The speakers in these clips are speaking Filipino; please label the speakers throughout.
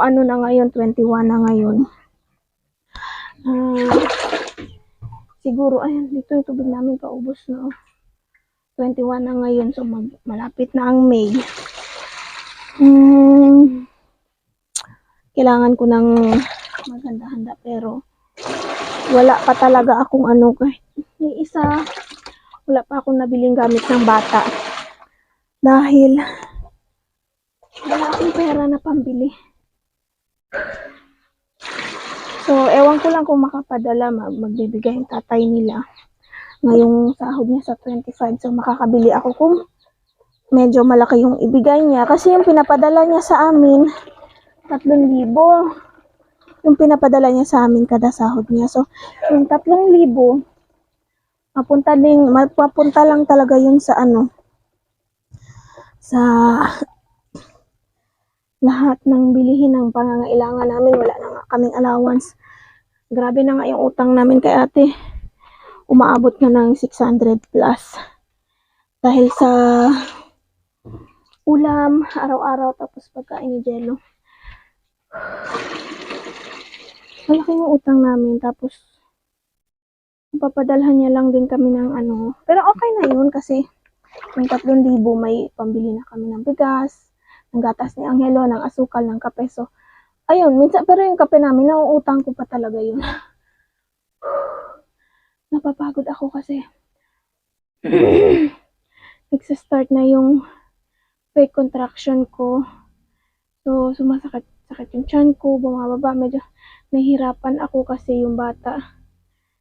Speaker 1: ano na ngayon, 21 na ngayon. Ah, siguro, ayan, dito yung tubig namin paubos na. oh. 21 na ngayon, so mag, malapit na ang May. Hmm, kailangan ko ng maganda-handa pero wala pa talaga akong ano kahit may isa wala pa akong nabiling gamit ng bata dahil wala akong pera na pambili so ewan ko lang kung makapadala mag magbibigay yung tatay nila ngayong sahod niya sa 25 so makakabili ako kung medyo malaki yung ibigay niya. Kasi yung pinapadala niya sa amin 3,000 yung pinapadala niya sa amin kada sahod niya. So, yung 3,000 mapunta ding mapapunta lang talaga yun sa ano sa lahat ng bilihin ng pangangailangan namin. Wala na nga kaming allowance. Grabe na nga yung utang namin kay ate. Umaabot na ng 600 plus. Dahil sa ulam, araw-araw, tapos pagkain ni Jello. Malaki yung utang namin. Tapos, papadalhan niya lang din kami ng ano. Pero okay na yun kasi yung 3,000 may pambili na kami ng bigas, ng gatas ni Angelo, ng asukal, ng kape. So, ayun, minsan, pero yung kape namin, nauutang ko pa talaga yun. Napapagod ako kasi nagsa-start na yung fake contraction ko. So, sumasakit sakit yung tiyan ko, bumababa, medyo nahihirapan ako kasi yung bata,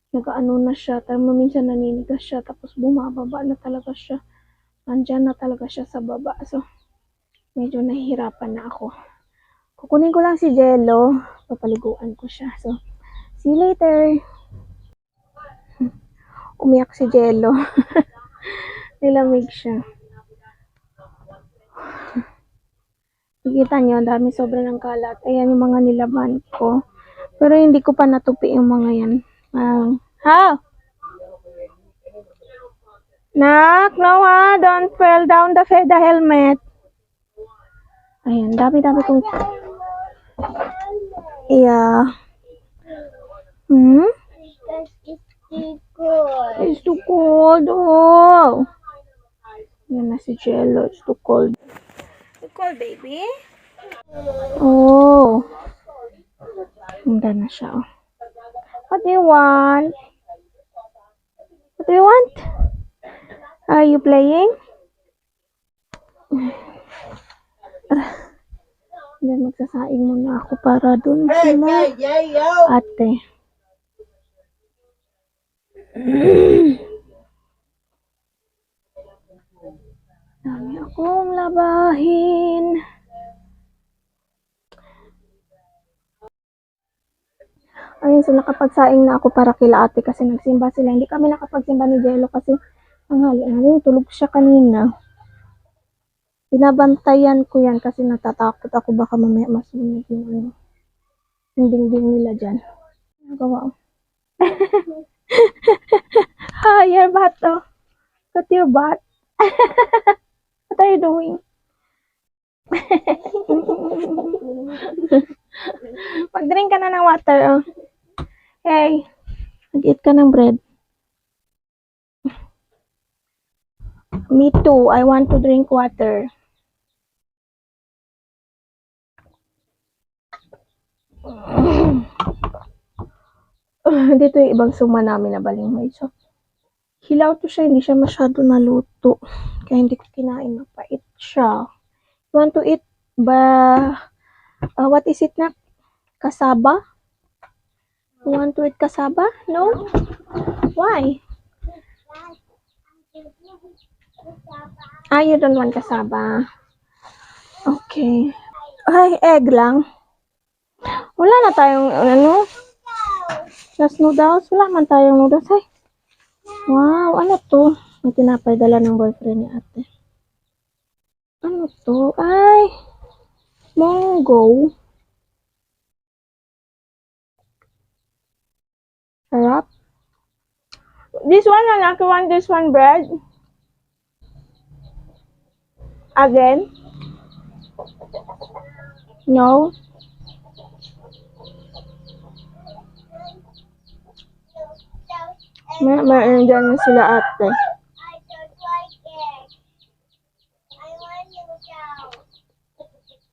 Speaker 1: nagaano na siya, tama minsan naninigas siya, tapos bumababa na talaga siya, nandyan na talaga siya sa baba, so, medyo nahihirapan na ako. Kukunin ko lang si Jello, papaliguan ko siya, so, see you later. Umiyak si Jello. Nilamig siya. Nakikita nyo, ang dami sobra ng kalat. Ayan yung mga nilaban ko. Pero hindi ko pa natupi yung mga yan. Um, ha? Nak, no ha? Don't fall down the, fe- the helmet. Ayan, dami-dami kong... Yeah. Hmm? It's too cold. Oh. Yan na si Jello. It's too cold. Too cold, baby? Oh. Handa na siya. Oh. What do you want? What do you want? Are you playing? Then magsasaing muna ako para dun sila. Ate. Dami akong labahin. Ayun, so nakapagsaing na ako para kila ate kasi nagsimba sila. Hindi kami nakapagsimba ni Jello kasi tanghali na rin. Tulog siya kanina. Binabantayan ko yan kasi natatakot ako baka mamaya masunog yung ano, yung dingding nila dyan. Nagawa ko. Hi, your butt, oh. Got your butt. What are you doing? Mag-drink ka na ng water, oh. Hey, mag-eat ka ng bread. Me too. I want to drink water. Dito yung ibang suma namin na balinghoy. So, hilaw to siya. Hindi siya masyado naluto. Kaya hindi ko kinain. Mapait siya. You want to eat ba... uh, what is it na? Kasaba? You want to eat kasaba? No? Why? Ah, you don't want kasaba. Okay. Ay, egg lang. Wala na tayong, ano, Just noodles. Wala man tayong noodles. Ay. Wow, ano to? May tinapay dala ng boyfriend ni ate. Ano to? Ay. Mongo. Sarap. This one, anak, you want this one bread? Again? No?
Speaker 2: May, may dyan na sila ate.